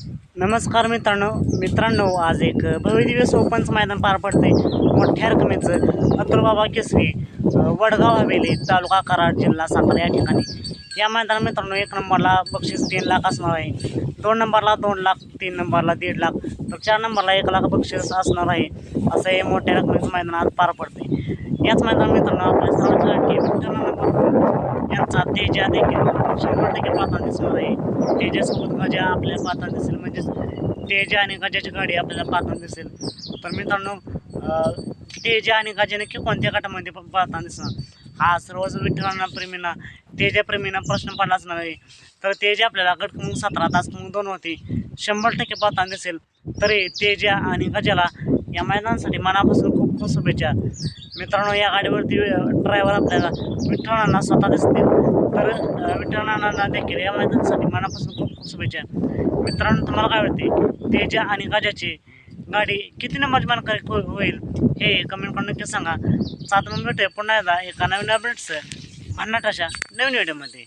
नमस्कार मित्रांनो मित्रांनो आज एक भव्यदिव्य सोपनचं मैदान पार पडते मोठ्या रकमेचं अतुलबाबा केसरी वडगाव हवेली तालुका कराड जिल्हा सातारा या ठिकाणी. या मैदानात मित्रांनो एक नंबरला बक्षीस तीन लाख असणार आहे. दोन नंबरला दोन लाख तीन नंबरला दीड लाख तर चार नंबरला एक लाख बक्षीस असणार आहे. असं हे मोठ्या रकमेचं मैदान आज पार पडते याच मैदानात मित्रांनो आपल्या सर्वांच्या विठ्ठल तेजा देखील. शंभर टक्के पाहता दिसणार आहे तेजासोबत गजा आपल्याला पाहता दिसेल. म्हणजेच तेजा आणि गजाची गाडी आपल्याला पाहताना दिसेल. तर मित्रांनो तेजा आणि गजा नक्की कोणत्या गटामध्ये पाहताना दिसणार? हा सर्वच विठ्ठलांना प्रेमींना तेजाप्रेमींना प्रश्न पडला असणार आहे. तर तेजा आपल्याला गट क्रमांक सतरा तास क्रमांक दोन होती शंभर टक्के पाहताना दिसेल. तरी तेजा आणि गजाला या मैदानासाठी मनापासून खूप खूप शुभेच्छा. मित्रांनो या गाडीवरती ड्रायव्हर आपल्याला विठ्ठलांना स्वतः दिसतील. तर विठ्ठलांना देखील या मैदानासाठी मनापासून खूप खूप शुभेच्छा. मित्रांनो तुम्हाला काय वाटते? तेजा आणि गाजाची गाडी किती नंबर होईल? हे कमेंट करून नक्की सांगा. सात नंबर भेटूया पुन्हा एकदा एका नवीन अपडेट्स भन्नाट अशा नवीन व्हिडिओमध्ये